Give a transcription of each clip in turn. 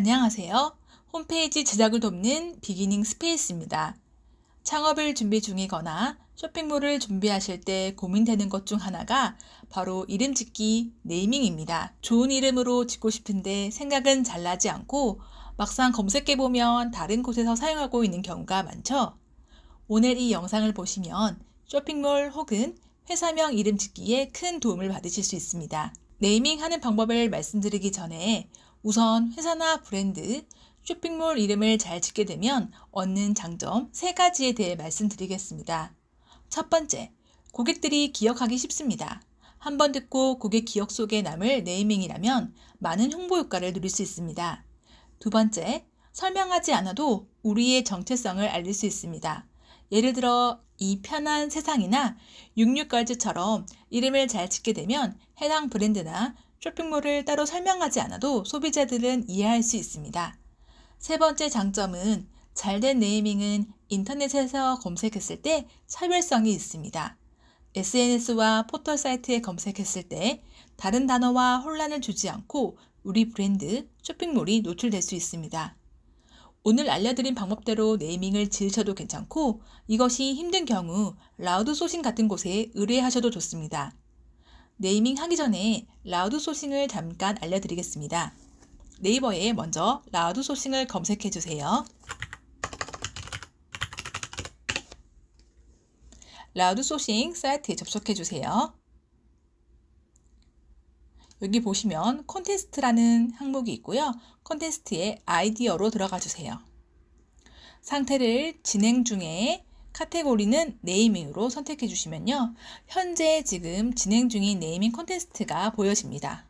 안녕하세요. 홈페이지 제작을 돕는 비기닝 스페이스입니다. 창업을 준비 중이거나 쇼핑몰을 준비하실 때 고민되는 것 중 하나가 바로 이름 짓기, 네이밍입니다. 좋은 이름으로 짓고 싶은데 생각은 잘 나지 않고 막상 검색해보면 다른 곳에서 사용하고 있는 경우가 많죠? 오늘 이 영상을 보시면 쇼핑몰 혹은 회사명 이름 짓기에 큰 도움을 받으실 수 있습니다. 네이밍 하는 방법을 말씀드리기 전에 우선 회사나 브랜드, 쇼핑몰 이름을 잘 짓게 되면 얻는 장점 세 가지에 대해 말씀드리겠습니다. 첫 번째, 고객들이 기억하기 쉽습니다. 한 번 듣고 고객 기억 속에 남을 네이밍이라면 많은 홍보 효과를 누릴 수 있습니다. 두 번째, 설명하지 않아도 우리의 정체성을 알릴 수 있습니다. 예를 들어 이 편한 세상이나 66걸즈처럼 이름을 잘 짓게 되면 해당 브랜드나 쇼핑몰을 따로 설명하지 않아도 소비자들은 이해할 수 있습니다. 세 번째 장점은 잘된 네이밍은 인터넷에서 검색했을 때 차별성이 있습니다. SNS와 포털 사이트에 검색했을 때 다른 단어와 혼란을 주지 않고 우리 브랜드, 쇼핑몰이 노출될 수 있습니다. 오늘 알려드린 방법대로 네이밍을 지으셔도 괜찮고 이것이 힘든 경우 라우드 소싱 같은 곳에 의뢰하셔도 좋습니다. 네이밍 하기 전에 라우드 소싱을 잠깐 알려드리겠습니다. 네이버에 먼저 라우드 소싱을 검색해 주세요. 라우드 소싱 사이트에 접속해 주세요. 여기 보시면 콘테스트라는 항목이 있고요. 콘테스트에 아이디어로 들어가 주세요. 상태를 진행 중에 카테고리는 네이밍으로 선택해 주시면요. 현재 지금 진행 중인 네이밍 콘테스트가 보여집니다.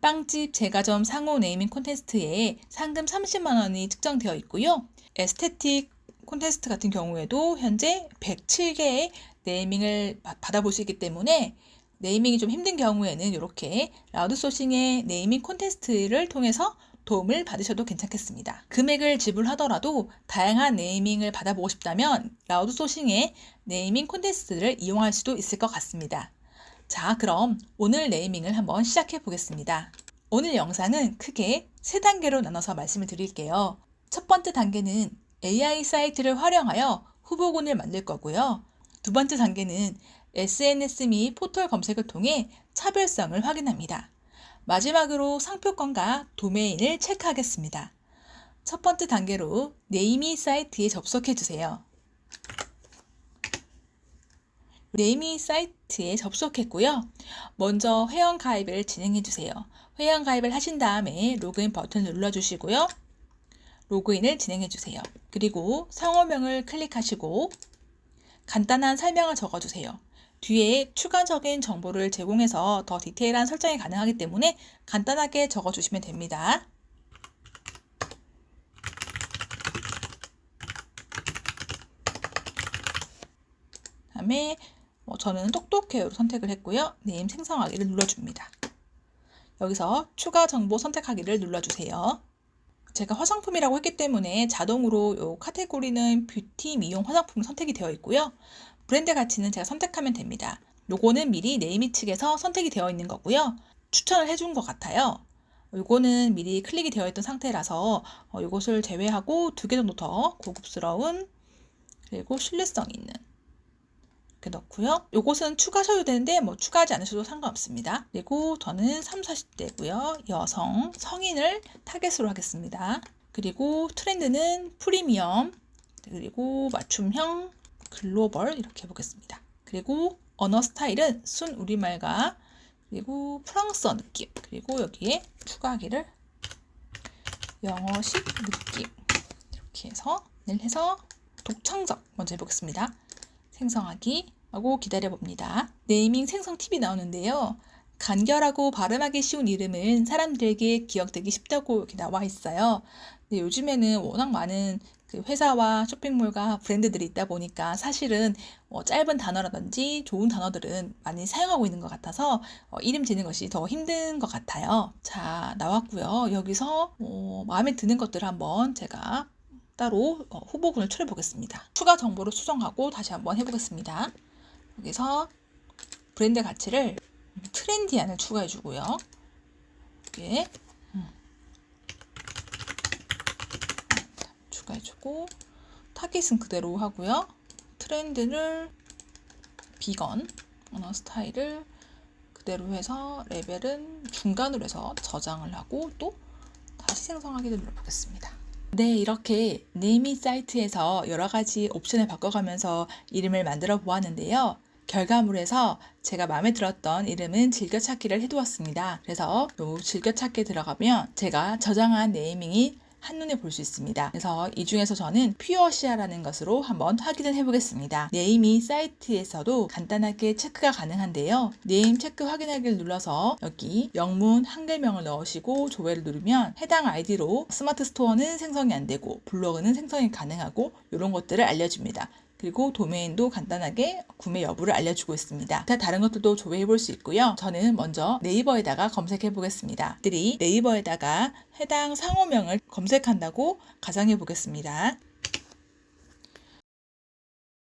빵집 제과점 상호 네이밍 콘테스트에 상금 30만 원이 측정되어 있고요. 에스테틱 콘테스트 같은 경우에도 현재 107개의 네이밍을 받아볼 수 있기 때문에 네이밍이 좀 힘든 경우에는 이렇게 라우드 소싱의 네이밍 콘테스트를 통해서 도움을 받으셔도 괜찮겠습니다. 금액을 지불하더라도 다양한 네이밍을 받아보고 싶다면 라우드 소싱의 네이밍 콘테스트를 이용할 수도 있을 것 같습니다. 자, 그럼 오늘 네이밍을 한번 시작해 보겠습니다. 오늘 영상은 크게 세 단계로 나눠서 말씀을 드릴게요. 첫 번째 단계는 AI 사이트를 활용하여 후보군을 만들 거고요. 두 번째 단계는 SNS 및 포털 검색을 통해 차별성을 확인합니다. 마지막으로 상표권과 도메인을 체크하겠습니다. 첫 번째 단계로 네이미 사이트에 접속해 주세요. 네이미 사이트에 접속했고요. 먼저 회원 가입을 진행해 주세요. 회원 가입을 하신 다음에 로그인 버튼을 눌러 주시고요. 로그인을 진행해 주세요. 그리고 상호명을 클릭하시고 간단한 설명을 적어 주세요. 뒤에 추가적인 정보를 제공해서 더 디테일한 설정이 가능하기 때문에 간단하게 적어주시면 됩니다. 다음에 뭐 저는 똑똑해요로 선택을 했고요. 네임 생성하기를 눌러줍니다. 여기서 추가 정보 선택하기를 눌러주세요. 제가 화장품이라고 했기 때문에 자동으로 이 카테고리는 뷰티 미용 화장품 선택이 되어 있고요. 브랜드 가치는 제가 선택하면 됩니다. 요거는 미리 네이미 측에서 선택이 되어 있는 거고요. 추천을 해준 것 같아요. 요거는 미리 클릭이 되어 있던 상태라서 어, 이것을 제외하고 두 개 정도 더 고급스러운 그리고 신뢰성 있는 이렇게 넣고요. 요것은 추가하셔도 되는데 뭐 추가하지 않으셔도 상관없습니다. 그리고 저는 3, 40대고요. 여성, 성인을 타겟으로 하겠습니다. 그리고 트렌드는 프리미엄, 그리고 맞춤형, 글로벌 이렇게 해보겠습니다. 그리고 언어 스타일은 순 우리말과 그리고 프랑스어 느낌 그리고 여기에 추가하기를 영어식 느낌 이렇게 해서 해서 독창적 먼저 해보겠습니다. 생성하기 하고 기다려봅니다. 네이밍 생성 팁이 나오는데요. 간결하고 발음하기 쉬운 이름은 사람들에게 기억되기 쉽다고 이렇게 나와 있어요. 근데 요즘에는 워낙 많은 그 회사와 쇼핑몰과 브랜드들이 있다 보니까 사실은 어 짧은 단어라든지 좋은 단어들은 많이 사용하고 있는 것 같아서 어 이름 짓는 것이 더 힘든 것 같아요. 자, 나왔고요. 여기서 어 마음에 드는 것들을 한번 제가 따로 어 후보군을 추려 보겠습니다. 추가 정보를 수정하고 다시 한번 해보겠습니다. 여기서 브랜드 가치를 트렌디한을 추가해 주고요. 이렇게 추가해주고 타깃은 그대로 하고요. 트렌드를 비건 언어 스타일을 그대로 해서 레벨은 중간으로 해서 저장을 하고 또 다시 생성하기를 눌러보겠습니다. 네, 이렇게 네이밍 사이트에서 여러 가지 옵션을 바꿔가면서 이름을 만들어 보았는데요. 결과물에서 제가 마음에 들었던 이름은 즐겨찾기를 해두었습니다. 그래서 요 즐겨찾기 들어가면 제가 저장한 네이밍이 한눈에 볼 수 있습니다. 그래서 이 중에서 저는 퓨어시아라는 것으로 한번 확인을 해보겠습니다. 네이밍 사이트에서도 간단하게 체크가 가능한데요. 네임 체크 확인하기를 눌러서 여기 영문 한글명을 넣으시고 조회를 누르면 해당 아이디로 스마트 스토어는 생성이 안 되고 블로그는 생성이 가능하고 이런 것들을 알려줍니다. 그리고 도메인도 간단하게 구매 여부를 알려주고 있습니다. 자, 다른 것들도 조회해 볼 수 있고요. 저는 먼저 네이버에다가 검색해 보겠습니다. 들이 네이버에다가 해당 상호명을 검색한다고 가정해 보겠습니다.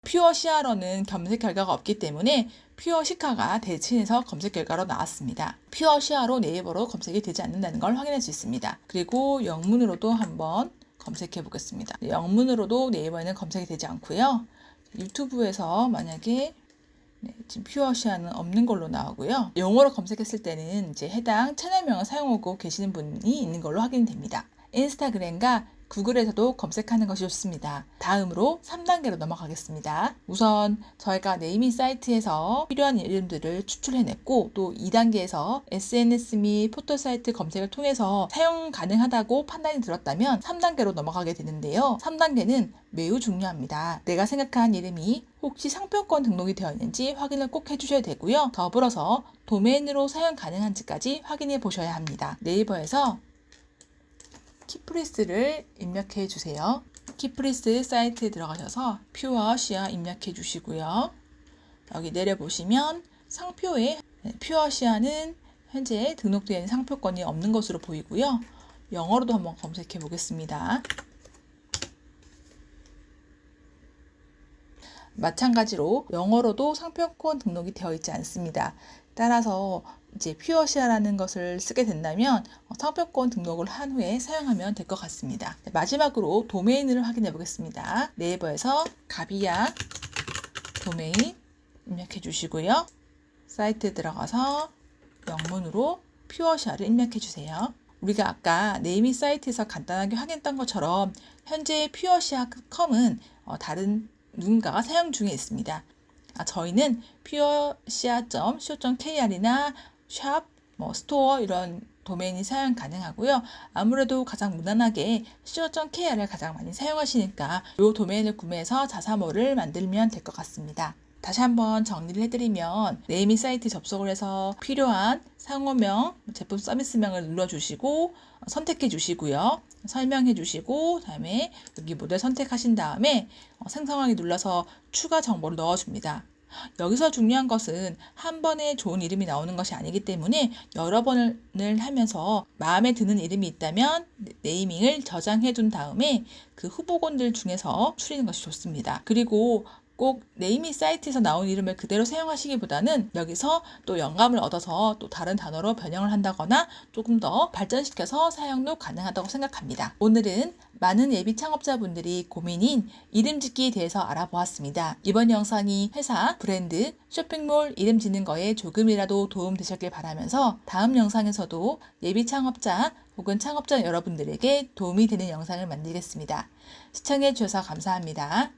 퓨어 시아러는 검색 결과가 없기 때문에 퓨어 시카가 대체해서 검색 결과로 나왔습니다. 퓨어 시아로 네이버로 검색이 되지 않는다는 걸 확인할 수 있습니다. 그리고 영문으로도 한번 검색해 보겠습니다. 영문으로도 네이버에는 검색이 되지 않고요. 유튜브에서 만약에 네, 지금 퓨어시아는 없는 걸로 나오고요. 영어로 검색했을 때는 이제 해당 채널명을 사용하고 계시는 분이 있는 걸로 확인됩니다. 인스타그램과 구글에서도 검색하는 것이 좋습니다. 다음으로 3단계로 넘어가겠습니다. 우선 저희가 네이밍 사이트에서 필요한 이름들을 추출해냈고 또 2단계에서 SNS 및 포털 사이트 검색을 통해서 사용 가능하다고 판단이 들었다면 3단계로 넘어가게 되는데요. 3단계는 매우 중요합니다. 내가 생각한 이름이 혹시 상표권 등록이 되어 있는지 확인을 꼭 해주셔야 되고요. 더불어서 도메인으로 사용 가능한지까지 확인해 보셔야 합니다. 네이버에서 키프리스를 입력해 주세요. 키프리스 사이트에 들어가셔서 퓨어 시아 입력해 주시고요. 여기 내려보시면 상표에 퓨어 시아는 현재 있는 상표권이 없는 것으로 보이고요. 영어로도 한번 검색해 보겠습니다. 마찬가지로 영어로도 상표권 등록이 되어 있지 않습니다. 따라서 이제 퓨어시아라는 것을 쓰게 된다면 어, 상표권 등록을 한 후에 사용하면 될 것 같습니다. 네, 마지막으로 도메인을 확인해 보겠습니다. 네이버에서 가비야 도메인 입력해 주시고요. 사이트에 들어가서 영문으로 퓨어시아를 입력해 주세요. 우리가 아까 네이밍 사이트에서 간단하게 확인했던 것처럼 현재 퓨어시아 컴은 어, 다른 누군가가 사용 중에 있습니다. 아, 저희는 퓨어시아.co.kr이나 샵, 뭐 스토어 이런 도메인이 사용 가능하고요. 아무래도 가장 무난하게 co.kr을 가장 많이 사용하시니까 이 도메인을 구매해서 자사모를 만들면 될 것 같습니다. 다시 한번 정리를 해드리면 네이밍 사이트 접속을 해서 필요한 상호명, 제품 서비스명을 눌러주시고 선택해 주시고요. 설명해 주시고 다음에 여기 모델 선택하신 다음에 어, 생성하기 눌러서 추가 정보를 넣어줍니다. 여기서 중요한 것은 한 번에 좋은 이름이 나오는 것이 아니기 때문에 여러 번을 하면서 마음에 드는 이름이 있다면 네이밍을 저장해 둔 다음에 그 후보군들 중에서 추리는 것이 좋습니다. 그리고 꼭 네이밍 사이트에서 나온 이름을 그대로 사용하시기보다는 여기서 또 영감을 얻어서 또 다른 단어로 변형을 한다거나 조금 더 발전시켜서 사용도 가능하다고 생각합니다. 오늘은 많은 예비 창업자분들이 고민인 이름 짓기에 대해서 알아보았습니다. 이번 영상이 회사, 브랜드, 쇼핑몰 이름 짓는 거에 조금이라도 도움 되셨길 바라면서 다음 영상에서도 예비 창업자 혹은 창업자 여러분들에게 도움이 되는 영상을 만들겠습니다. 시청해 주셔서 감사합니다.